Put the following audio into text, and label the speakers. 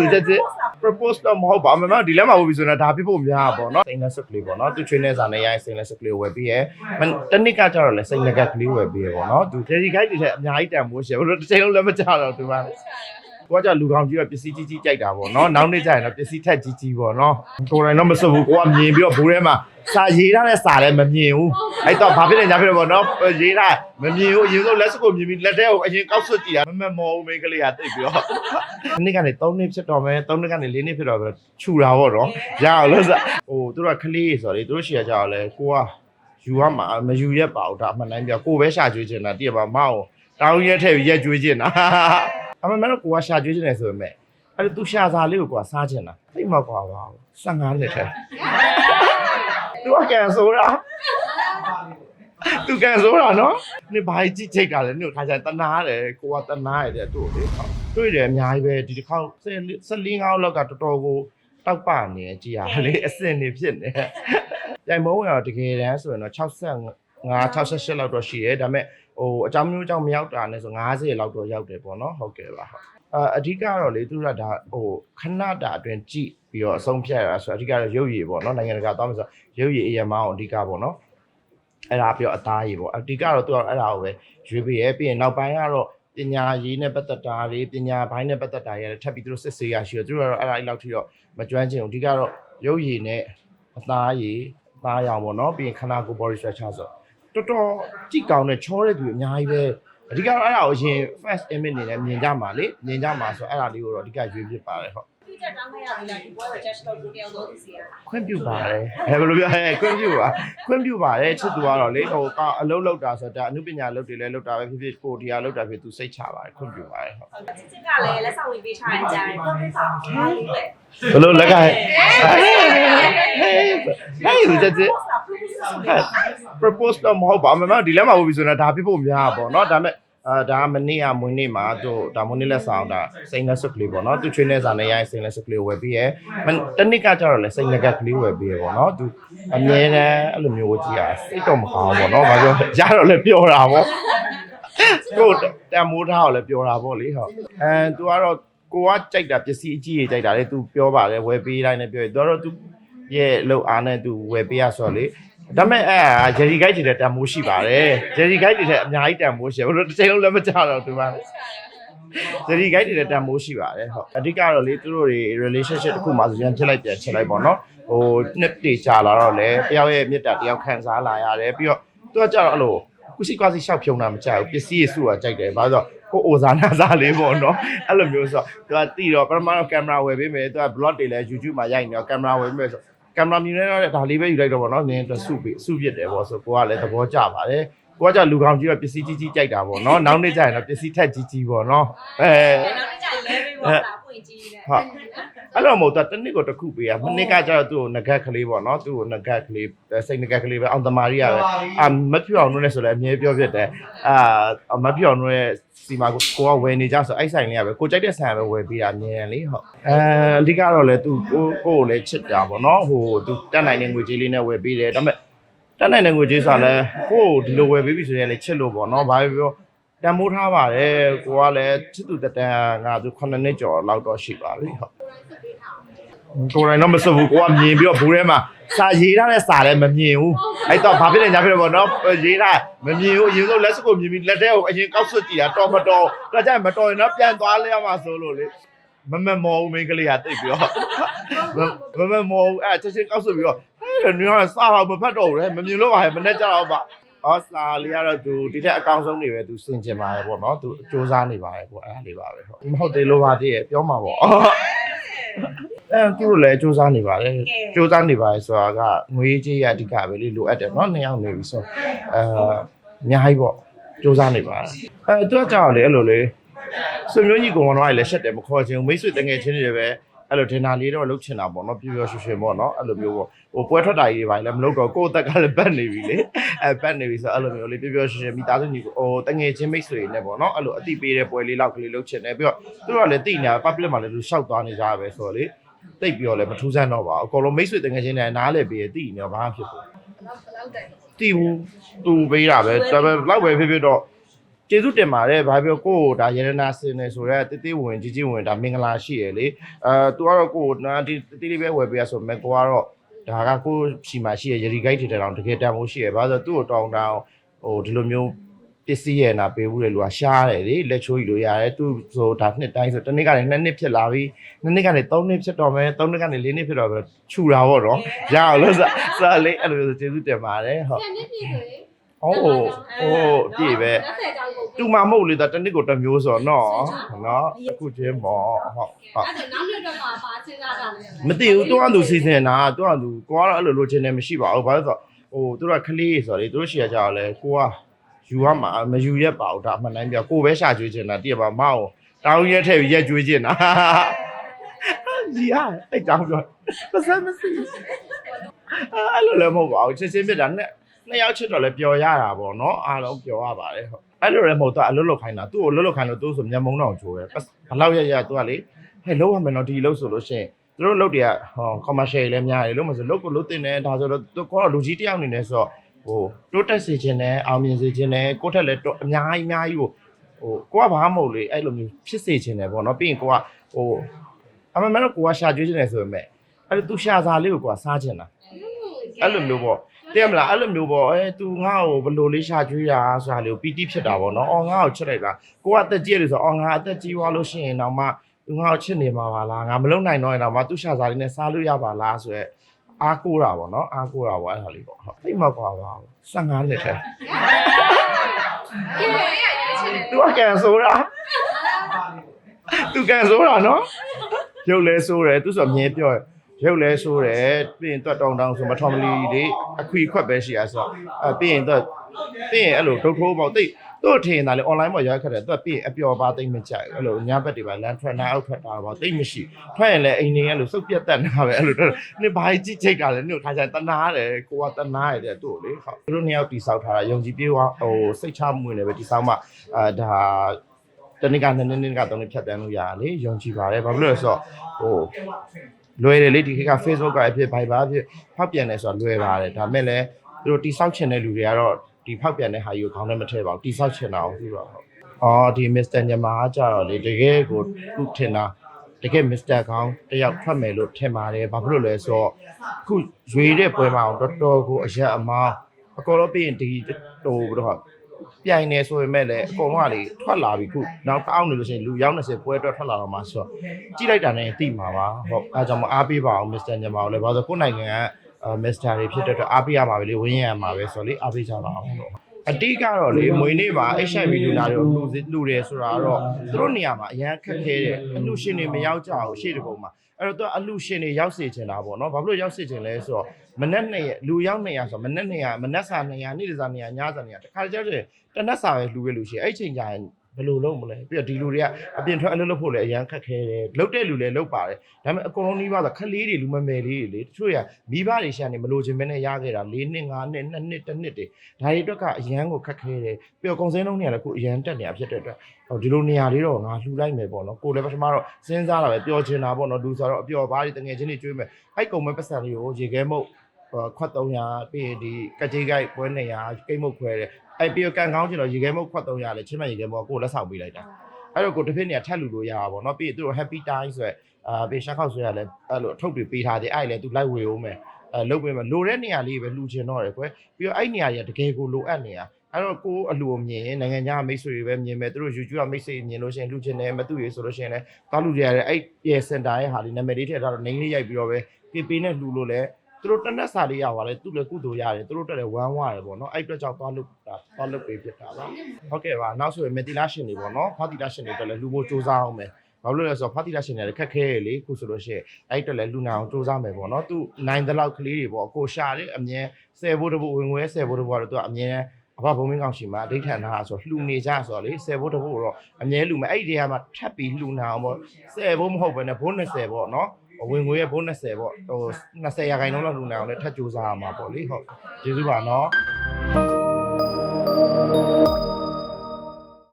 Speaker 1: သူချက်ချင်း propose တော့မဟုတ်ပါဘူးမမဒီလက်မှာဝယ်ပြီဆိုတော့ဒါဖြစ်ဖို့များပါပေါ့နော်စိန်လက်စွပ်ကလေးပေါ့နော်သူချွေးနေစာနဲ့ရိုင်းစိန်လက်စွပ်ကလေးဝယ်ပြီးရယ်မတနစ်ကကျတော့လည်းစိန်လက်ကကလေးဝယ်ပြီးရယ်ပေါ့နော်သူ daddy guide တွေလည်းအများကြီးတန်မိုးရှယ်ဘလို့တစ်ချိန်လုံးလည်းမကြတော့သူက ကိုကကြလူကောင်ကြီးကပစ္စည်းကြီးကြီးကြိုက်တာပေါ့နော်နောက်နေ့ကျရင်တော့ပစ္စည်းထက်ကြီးကြီးပေါ့နော်ကိုယ်တိုင်တော့မစွပ်ဘူးကိုကမြင်ပြီးတော့ဘူးထဲမှာစာရေးထားတဲ့စာလည်းမမြင်ဘူးအဲ့တော့ဘာဖြစ်လဲညာဖြစ်လဲပေါ့နော်ရေးထားမမြင်ဘူးအရင်ဆုံးလက်စကိုမြင်ပြီးလက်ထဲကိုအရင်ကောက်ဆွတ်ကြည့်တာမမမော်ဘူးမိန်းကလေးကတိတ်ပြီးတော့ဒီနေ့ကနေ3နှစ်ဖြစ်တော့မယ်3နှစ်ကနေ4နှစ်ဖြစ်တော့မယ်ခြူတာပေါ့နော်ရအောင်လို့ဆိုဟိုသူတို့ကကလေးဆိုတော့လေသူတို့ရှီကကြောက်လဲကိုကယူရမှာမယူရက်ပါဘူးဒါအမှန်တိုင်းပြကိုပဲရှာကျွေးချင်တာတည့်ရပါမောက်တောင်းရက်ထည့်ပြီးရက်ကျွေးချင်တာ အမှန်မှန်တော့ကိုကရှာကျွေးချင်တယ်ဆိုပေမဲ့အဲ့ဒါသူရှာစာလေးကိုကိုကစားချင်တာသိမကွာပါဘူး15နှစ်ထဲသူကကန်ဆိုတာသူကန်ဆိုတာနော်နေဘာကြီးကြိတ်တာလဲနေခါကျတနာတယ်ကိုကတနာရတယ်သူ့လေတွေ့တယ်အများကြီးပဲဒီတစ်ခေါက်14 15လောက်ကတော်တော်ကိုတောက်ပနေကြည်ရလေအစင်နေဖြစ်နေပြိုင်မုံရောတကယ်တမ်းဆိုရင်တော့65 68လောက်တော့ရှိရဲဒါပေမဲ့ ဟိုအကြောင်းမျိုးကြောင့်မရောက်တာနဲ့ဆို90လောက်တော့ရောက်တယ်ပေါ့နော်ဟုတ်ကဲ့ပါဟုတ်အာအဓိကတော့လေသူကဒါဟိုခဏတာအတွင်းကြည့်ပြီးတော့အဆုံးဖြတ်ရတာဆိုအဓိကတော့ရုပ်ရည်ပေါ့နော်နိုင်ငံတကာသွားမယ်ဆိုရုပ်ရည်အရမအောင်အဓိကပေါ့နော်အဲ့ဒါပြီးတော့အသားရည်ပေါ့အဓိကတော့သူကအဲ့ဒါကိုပဲရွေးပေးရဲပြီးရင်နောက်ပိုင်းကတော့ပညာရေးနဲ့ပတ်သက်တာတွေပညာဘိုင်းနဲ့ပတ်သက်တာတွေလည်းထပ်ပြီးသူတို့စစ်ဆေးရရှိတော့သူတို့ကတော့အဲ့ဒါအဲ့လောက်ထိတော့မကျွမ်းကျင်ဘူးအဓိကတော့ရုပ်ရည်နဲ့အသားရည်အသားရောင်ပေါ့နော်ပြီးရင်ခန္ဓာကိုယ် body structure ဆို တော်တော်ကြည့်ကောင်းတဲ့ချောတဲ့သူအများကြီးပဲအဓိကတော့အဲ့ဒါကိုအရင် first image အနေနဲ့မြင်ကြမှာလေမြင်ကြမှာဆိုအဲ့ဒါလေးကိုတော့အဓိကရွေးဖြစ်ပါတယ်ဟုတ်
Speaker 2: ဒီတက်တောင်းခဲ့ရပြီလားဒီပွဲကို judge လုပ်လို့တယောက်တော့သိစီရ
Speaker 1: ခွင့်ပြုပါတယ်အဲဘယ်လိုပြောအဲခွင့်ပြုပါခွင့်ပြုပါတယ်ချစ်သူကတော့လေဟိုကအလုပ်လုပ်တာဆိုတော့ဒါအမှုပညာလုပ်တယ်လဲလုပ်တာပဲဖြစ်ဖြစ်ကိုတရားလုပ်တာဖြစ်သူစိတ်ချပါတယ်ခွင့်ပြုပါတယ်ဟုတ်
Speaker 2: ဟုတ်ချစ်ချစ်ကလည်းလက်ဆောင်ဝေပေးထားတဲ့အကြတယ်တော့ပြပါဘာလို့လဲ
Speaker 1: ဘယ်လိုလက်ကဟဲ့ဟဲ့သူချက်ချင်း propose တော့မဟုတ်ပါဘူးမမဒီလက်မှာဝယ်ပြီဆိုတော့ဒါဖြစ်ဖို့များပါပေါ့เนาะဒါပေမဲ့ အာဒါမနေ့ကမွေးနေ့မှာသူဒါမွေးနေ့လက်ဆောင်ဒါစိန်လက်စွပ်ကလေးပေါ့နော်သူချွေးနေစားနေရရင်စိန်လက်စွပ်ကလေးဝယ်ပြီးရယ်တနစ်ကကြတော့လဲစိန်လက်ကကလေးဝယ်ပြီးရယ်ပေါ့နော်သူအမြဲတမ်းအဲ့လိုမျိုးဝကြည့်ရစိတ်တော့မကောင်းပေါ့နော်ဘာပြောရတော့လဲပြောတာပေါ့ကိုတန်မိုးထားတော့လဲပြောတာပေါ့လေဟုတ်အဲ तू ကတော့ကိုကကြိုက်တာပစ္စည်းအကြီးကြီးကြိုက်တာလေ तू ပြောပါတယ်ဝယ်ပေးတိုင်းလည်းပြောရယ် तू ကတော့ तू ရဲ့လောက်အားနဲ့ तू ဝယ်ပေးရဆိုတော့လေ ဒါပေမဲ့အဲဂျယ်ရီဂိုက်တွေလည်းတန်မိုးရှိပါတယ်ဂျယ်ရီဂိုက်တွေလည်းအများကြီးတန်မိုးရှိတယ်ဘလို့တစ်ချိန်လုံးလည်းမကြတော့သူကဂျယ်ရီဂိုက်တွေလည်းတန်မိုးရှိပါတယ်ဟုတ်အဓိကတော့လေသူတို့တွေ relationship တစ်ခုမှဆိုရင်ဖြစ်လိုက်ပြန်ချက်လိုက်ပေါ့နော်ဟိုနှစ်တေကြာလာတော့လေတယောက်ရဲ့မြတ်တာတယောက်ခံစားလာရတယ်ပြီးတော့သူကကြတော့အဲ့လိုကုစီကွာစီရှောက်ဖြုံတာမကြဘူးပစ္စည်းရစုတာကြိုက်တယ်ဘာလို့ဆိုကိုအိုဇာနာစားလေးပေါ့နော်အဲ့လိုမျိုးဆိုတော့သူကတီးတော့ပထမတော့ကင်မရာဝယ်ပေးမယ်သူက blog တွေလည်း YouTube မှာရိုက်နေတော့ကင်မရာဝယ်ပေးမယ်ဆို ကင်မရာမြင်နေတော့ဒါလေးပဲယူလိုက်တော့ပေါ့နော်နင်းတော့စုပြီးစုပြစ်တယ်ပေါ့ဆိုကိုကလည်းသဘောကျပါတယ်ကိုကကြလူကောင်ကြီးကပစ္စည်းကြီးကြီးကြိုက်တာပေါ့နော်နောက်နေ့ကျရင်တော့ပစ္စည်းထက်ကြီးကြီးပေါ့နော်အဲ
Speaker 2: နောက်တစ်ချက်လဲပေးပါလားပွင့်ကြည့်တယ်
Speaker 1: ဟုတ် အဲ့တော့မဟုတ်တာတစ်နှစ်ကိုတစ်ခုပေးရမနှစ်ကကျတော့သူ့ကိုငကက်ကလေးပေါ့နော်သူ့ကိုငကက်ကလေးစိတ်ငကက်ကလေးပဲအောင်တမာရီရပဲအာမဖြူအောင်လို့လည်းဆိုလည်းအမြဲပြောပြတယ်အာမဖြူအောင်လို့ရဲ့စီမာကိုကိုကဝယ်နေကြဆိုအဲ့ဆိုင်လေးကပဲကိုကြိုက်တဲ့ဆိုင်ကပဲဝယ်ပေးတာအမြဲတမ်းလေဟုတ်အဲအဓိကတော့လည်းသူကိုကိုကိုလည်းချစ်တာပေါ့နော်ဟိုသူတက်နိုင်တဲ့ငွေကြေးလေးနဲ့ဝယ်ပေးတယ်ဒါပေမဲ့တက်နိုင်တဲ့ငွေကြေးဆိုလည်းကိုကိုဒီလိုဝယ်ပေးပြီဆိုရင်လည်းချစ်လို့ပေါ့နော်ဘာပဲပြောတန်မိုးထားပါတယ်ကိုကလည်းချစ်သူတက်တန်ငါသူ9နှစ်ကျော်လောက်တော့ရှိပါပြီဟုတ် ကိုယ်တိုင်တော့မစွပ်ဘူးကိုကမြင်ပြီးတော့ဘူးထဲမှာစာရေးထားတဲ့စာလည်းမမြင်ဘူးအဲ့တော့ဘာဖြစ်လဲညာဖြစ်လဲပေါ့နော်ရေးထားမမြင်ဘူးအရင်ဆုံးလက်စကိုမြင်ပြီးလက်ထဲကိုအရင်ကောက်ဆွတ်ကြည့်တာတော်မတော်တော့ကြိုင်မတော်ရင်တော့ပြန်သွားလဲရမှာဆိုလို့လေမမမော်ဘူးမိန်းကလေးကတိတ်ပြီးတော့မမမော်ဘူးအဲ့ချက်ချင်းကောက်ဆွတ်ပြီးတော့ဟဲ့နင်ကစာတော့မဖတ်တော့ဘူးလေမမြင်လို့ပါဟဲ့မနဲ့ကြတော့ပါအော်စာလေးကတော့သူဒီထက်အကောင်းဆုံးနေပဲသူစင်ကျင်ပါတယ်ပေါ့နော်သူစူးစမ်းနေပါတယ်ပေါ့အဲ့ဒါလေးပါပဲဟုတ်မဟုတ်သေးလို့ပါတည်းပြောမှာပေါ့ အဲသူတို့လည်းစူးစမ်းနေပါတယ်စူးစမ်းနေပါတယ်ဆိုတာကငွေကြေးရအဓိကပဲလေလိုအပ်တယ်เนาะနှစ်ယောက်နေပြီဆိုအဲအများကြီးပေါ့စူးစမ်းနေပါတယ်အဲသူကကြောက်လေအဲ့လိုလေဆွေမျိုးကြီးကောင်ကတော့လည်းရှက်တယ်မခေါ်ချင်ဘူးမိတ်ဆွေတငယ်ချင်းတွေပဲအဲ့လိုဒင်နာလေးတော့လှုပ်ချင်တာပေါ့နော်ပြပြရွှင်ရွှင်ပေါ့နော်အဲ့လိုမျိုးပေါ့ဟိုပွဲထွက်တာကြီးတွေပါလည်းမလုပ်တော့ကိုယ့်အသက်ကလည်းပတ်နေပြီလေအဲပတ်နေပြီဆိုအဲ့လိုမျိုးလေးပြပြရွှင်ရွှင်မိသားစုညီကိုဟိုတငယ်ချင်းမိတ်ဆွေတွေနဲ့ပေါ့နော်အဲ့လိုအတိပေးတဲ့ပွဲလေးလောက်ကလေးလှုပ်ချင်တယ်ပြီးတော့သူတို့ကလည်းတိနေတာ public မှာလည်းလူလျှောက်သွားနေကြရပဲဆိုတော့လေ တိတ်ပြီးတော့လည်းမထူးဆန်းတော့ပါဘူးအကုန်လုံးမိတ်ဆွေတငယ်ချင်းတွေနားလည်ပြီးတည်နေတော့ဘာမှဖြစ်ဘူးတည်ဘူးသူပေးတာပဲဒါပေမဲ့လောက်ပဲဖြစ်ဖြစ်တော့ကျေးဇူးတင်ပါတယ်ဘာပြောကိုကိုဒါရတနာစင်နေဆိုတော့တိတိဝင်ကြီးကြီးဝင်ဒါမင်္ဂလာရှိရလေအဲသူကတော့ကိုနာဒီတိတိလေးပဲဝယ်ပေးရဆိုမဲ့ကိုကတော့ဒါကကိုရှိမှရှိရရရီဂိုက်ထတဲ့တောင်တကယ်တန်ဖို့ရှိရဘာလို့သူ့ကိုတောင်းတောင်းဟိုဒီလိုမျိုး ပစ္စည်းရနာပေးဘူးလေလူကရှားတယ်လေလက်ချိုးကြီးလို့ရတယ်သူဆိုဒါနှစ်တိုင်းဆိုတစ်နှစ်ကနေနှစ်နှစ်ဖြစ်လာပြီနှစ်နှစ်ကနေသုံးနှစ်ဖြစ်တော့မယ်သုံးနှစ်ကနေလေးနှစ်ဖြစ်တော့မယ်ခြူတာပေါ့နော်ရအောင်လို့စစလေးအဲ့လိုကျေးဇူးတင်ပါတယ်ဟုတ်
Speaker 3: ပြန်နေပြီဆိုရင်
Speaker 1: ဟိုးဟိုးပြည့်ပဲ
Speaker 3: လက်ဆက်ကြောင်းကို
Speaker 1: တူမမဟုတ်လေဒါတစ်နှစ်ကိုတစ်မျိုးဆိုတော့နော်နော်အခုချင်းပေါ့ဟုတ်ဟုတ်
Speaker 3: အဲ့ဒါနောက်နေ့တော့ပါပါစဉ်းစားတာလေ
Speaker 1: မသိဘူးတွန်းသူစီစဉ်တာတွန်းသူကိုကတော့အဲ့လိုလိုချင်တယ်မရှိပါဘူးဘာလို့ဆိုတော့ဟိုသူတို့ကကလေးဆိုတော့လေသူတို့ရှီရကြတော့လေကိုက ယူရမှာမယူရက်ပါဘူးဒါအမှန်တိုင်းပြောကိုပဲရှာကျွေးချင်တာတည့်ပါမအောင်တောင်းရက်ထည့်ပြီးရက်ကျွေးချင်တာကြီးอ่ะအဲ့တောင်းပြောပစံမစီအဲ့လိုလည်းမဟုတ်ပါဘူးချစ်ချင်းမြတ်တာနဲ့နှစ်ယောက်ချစ်တော့လည်းပျော်ရတာပေါ့နော်အားလုံးပျော်ရပါတယ်ဟုတ်အဲ့လိုလည်းမဟုတ်တော့အလွတ်လွတ်ခိုင်းတာသူ့ကိုလွတ်လွတ်ခိုင်းလို့သူ့ဆိုမျက်မုံတော့ချိုးတယ်ဘလောက်ရရသူကလေဟဲ့လုံးဝမယ်နော်ဒီလုံးဆိုလို့ရှိရင်သူတို့လုပ်တွေကဟော commercial လည်းများတယ်လို့မဆိုလုပ်ကိုလုပ်တင်တယ်ဒါဆိုတော့သူကောလူကြီးတယောက်အနေနဲ့ဆိုတော့ ဟိုတိုးတက်စေခြင်းနဲ့အောင်မြင်စေခြင်းနဲ့ကိုယ့်ထက်လည်းတော့အများကြီးအများကြီးကိုဟိုကိုကဘာမှမဟုတ်လေအဲ့လိုမျိုးဖြစ်စေခြင်းတယ်ပေါ့နော်ပြီးရင်ကိုကဟိုအမှန်မှန်တော့ကိုကရှာကျွေးခြင်းတယ်ဆိုပေမဲ့အဲ့လိုသူရှာစားလေးကိုကိုကစားခြင်းတာအဲ့လိုမျိုးပေါ့တဲ့မလားအဲ့လိုမျိုးပေါ့အဲ तू ငါ့ကိုဘယ်လိုလေးရှာကျွေးတာဆိုတာလေးကိုပီတိဖြစ်တာပေါ့နော်အော်ငါ့ကိုချစ်လိုက်တာကိုကအသက်ကြီးတယ်ဆိုတော့အော်ငါအသက်ကြီးသွားလို့ရှိရင်တော့မှသူငါ့ကိုချစ်နေမှာပါလားငါမလုံနိုင်တော့ရင်တော့မသူရှာစားလေးနဲ့စားလို့ရပါလားဆိုရက် အားကိုးတာပေါ့နော်အားကိုးတာပေါ့အဲ့ဒါလေးပေါ့ဟုတ်သိမကွာပါ15နှစ်ထဲသူကကန်ဆိုတာသူကန်ဆိုတာနော်ရုပ်လဲဆိုးတယ်သူဆိုမြင်ပြောရုပ်လဲဆိုးတယ်ပြင်တွတ်တောင်းတောင်းဆိုမထော်မလီတွေအခွေခွက်ပဲရှိရဆိုတော့အဲပြင်တွတ်ပြင်အဲ့လိုဒုက္ခဘောတိတ် သူ့ထင်တာလေ online မှာရိုက်ခတ်တယ်သူကပြီးရင်အပျော်ပါသိမ့်မကြိုက်ဘူးအဲ့လိုညဘက်တွေပါလမ်းထွက်နာအောက်ထွက်တာပေါ့တိတ်မရှိထွက်ရင်လည်းအိမ်နေအဲ့လိုစုပ်ပြတ်တက်နေတာပဲအဲ့လိုတော့နေဘာကြီးချိတ်တာလဲနေခါကျတနာတယ်ကိုကတနာရတယ်သူ့ကိုလေဟုတ်သူတို့နှစ်ယောက်တိဆောက်ထားတာယုံကြည်ပြေးဟိုစိတ်ချမှုနေပဲတိဆောက်မှအာဒါတနည်းကနှစ်နှစ်နှစ်ကသုံးနှစ်ဖြတ်တန်းလို့ရတယ်လေယုံကြည်ပါတယ်ဘာဖြစ်လို့လဲဆိုတော့ဟိုလွယ်တယ်လေဒီခေတ်က Facebook ကအဖြစ် Viber အဖြစ်ဖောက်ပြန်တယ်ဆိုတာလွယ်ပါတယ်ဒါမဲ့လည်းသူတို့တိဆောက်ချင်တဲ့လူတွေကတော့ ဒီဖောက်ပြန်တဲ့ဟာကြီးကိုခေါင်းထဲမထည့်ပါဘူးတိဆောက်ချင်တာကိုသူတို့ဟုတ်အော်ဒီ Mr. ညမာကကြတော့လေတကယ်ကိုသူထင်တာတကယ် Mr. ကောင်းတယောက်ထွက်မယ်လို့ထင်ပါတယ်ဘာဖြစ်လို့လဲဆိုတော့အခုရွေတဲ့ပွဲမှာတော်တော်ကိုအရက်အမောင်းအကောတော့ပြီးရင်ဒီဟိုဘယ်လိုဟာပြိုင်နေဆိုပေမဲ့လည်းအကုန်လုံးကလေထွက်လာပြီခုနောက်တောင်းနေလို့ရှိရင်လူရောက်20ပွဲအတွက်ထွက်လာတော့မှဆိုတော့ကြည့်လိုက်တာနဲ့အတိမှာပါဟုတ်အဲကြောင့်မအားပေးပါအောင်မစ္စတာညမာကိုလည်းဘာလို့ကိုယ်နိုင်ငံကအဲ မစ္စတာတွေဖြစ်တဲ့အတွက်အားပေးရမှာပဲလေဝင်းရရမှာပဲဆိုတော့လေအားပေးကြပါအောင်လို့အတိကတော့လေမွေနေ့မှာ HIV လူနာတွေကိုလူစစ်လူတယ်ဆိုတာကတော့သူတို့နေရာမှာအရန်ခက်ခဲတယ်အလူရှင်တွေမရောက်ကြဘူးရှေ့တကုံမှာအဲ့တော့သူကအလူရှင်တွေရောက်စေချင်တာပေါ့နော်ဘာဖြစ်လို့ရောက်စေချင်လဲဆိုတော့မနက်နှစ်ရက်လူရောက်200ဆိုတော့မနက်200မနက်စာ200နေ့စာ200ညစာ200တခါကြတဲ့တနက်စာပဲလူပဲလူရှိအဲ့ချိန်ကျရင်ဘ ယ်လိုလုပ်မလဲပြီးတော့ဒီလူတွေကအပြင်ထွက်အလုပ်လုပ်ဖို့လည်းအရန်ခက်ခဲတယ်လုပ်တဲ့လူလည်းလုပ်ပါတယ်ဒါပေမဲ့အကုန်လုံးနှီးပါဆိုခလေးတွေလူမမယ်လေးတွေလေတချို့ရမိဘတွေရှာနေမလို့ခြင်းပဲနဲ့ရခဲ့တာ၄နှစ်၅နှစ်၂နှစ်တစ်နှစ်တွေဒါတွေအတွက်ကအရန်ကိုခက်ခဲတယ်ပြီးတော့ကုန်စင်းလုံးတွေကလည်းခုအရန်တက်နေတာဖြစ်တဲ့အတွက်ဟိုဒီလိုနေရာလေးတော့ငါလှူလိုက်မယ်ပေါ့နော်ကိုလည်းပထမတော့စဉ်းစားတာပဲပျော်ချင်တာပေါ့နော်လူဆိုတော့အပျော်ပါးတွေတငယ်ချင်းတွေကျွေးမယ်အဲ့ကုန်မဲ့ပတ်စံလေးကိုရေခဲမုတ် ခွတ်300ပြီးရင်ဒီကကြေးကိုက်ပွဲ200ကိတ်မုတ်ခွဲတယ်အဲ့ပြီးတော့ကန်ကောင်းချင်တော့ရေခဲမုတ်ခွတ်300လဲချင်းမရေခဲမုတ်ကိုလက်ဆောင်ပေးလိုက်တာအဲ့တော့ကိုတစ်ဖက်နေရာထက်လူလို့ရတာပေါ့နော်ပြီးရင်သူတို့ happy time ဆိုရယ်အာပြီးရှက်ခောက်ဆိုရလဲအဲ့လိုအထုပ်တွေပေးထားတယ်အဲ့လေသူလိုက်ဝေအောင်မယ်အဲလုတ်ပေးမယ်လိုတဲ့နေရာလေးပဲလှူချင်တော့တယ်ကွယ်ပြီးတော့အဲ့နေရာကြီးတကယ်ကိုလိုအပ်နေတာအဲ့တော့ကိုအလူအမြင်နိုင်ငံခြားမိတ်ဆွေတွေပဲမြင်မယ်သူတို့ YouTube ကမိတ်ဆွေမြင်လို့ရှိရင်လှူချင်တယ်မတူရဆိုလို့ရှိရင်လည်းတောက်လူကြရတယ်အဲ့ရဲ့စင်တာရဲ့ဟာလေးနာမည်လေးထည့်ထားတော့နေလေးရိုက်ပြီးတော့ပဲပေးပေးနဲ့လှူလို့လဲ သူတို့တက်နက်စာလေးရပါလေသူလည်းကုသိုလ်ရတယ်သူတို့တက်လည်းဝမ်းဝရတယ်ပေါ့နော်အဲ့အတွက်ကြောင့်သွားလို့တာသွားလို့ပေးဖြစ်တာပါဟုတ်ကဲ့ပါနောက်ဆိုရင်မက်တီလာရှင်တွေပေါ့နော်ဖာတီလာရှင်တွေတက်လည်းလူဖို့စူးစမ်းအောင်မယ်ဘာလို့လဲဆိုတော့ဖာတီလာရှင်တွေလည်းခက်ခဲရလေခုဆိုလို့ရှိရင်အဲ့တက်လည်းလူနာအောင်စူးစမ်းမယ်ပေါ့နော်သူနိုင်တဲ့လောက်ကလေးတွေပေါ့ကိုရှာလေအမြဲဆယ်ဖို့တဖို့ဝင်ငွေဆယ်ဖို့တဖို့ကတော့သူကအမြဲအဘဘုံမင်းကောင်ရှိမှာအဋိဌာန်ထားဆိုလှူနေကြဆိုတော့လေဆယ်ဖို့တဖို့တော့အမြဲလှူမယ်အဲ့ဒီတည်းကမှထပ်ပြီးလှူနာအောင်ပေါ့ဆယ်ဖို့မဟုတ်ဘဲနဲ့ဘုန်း20ပေါ့နော် ဝင်ငွေရဲ့ဘုန်း20ပေါ့ဟို20ရာခိုင်နှုန်းလောက်လူနိုင်အောင်လည်းထပ်ကြိုးစားရမှာပေါ့လေဟုတ်ကျေးဇူးပါနော်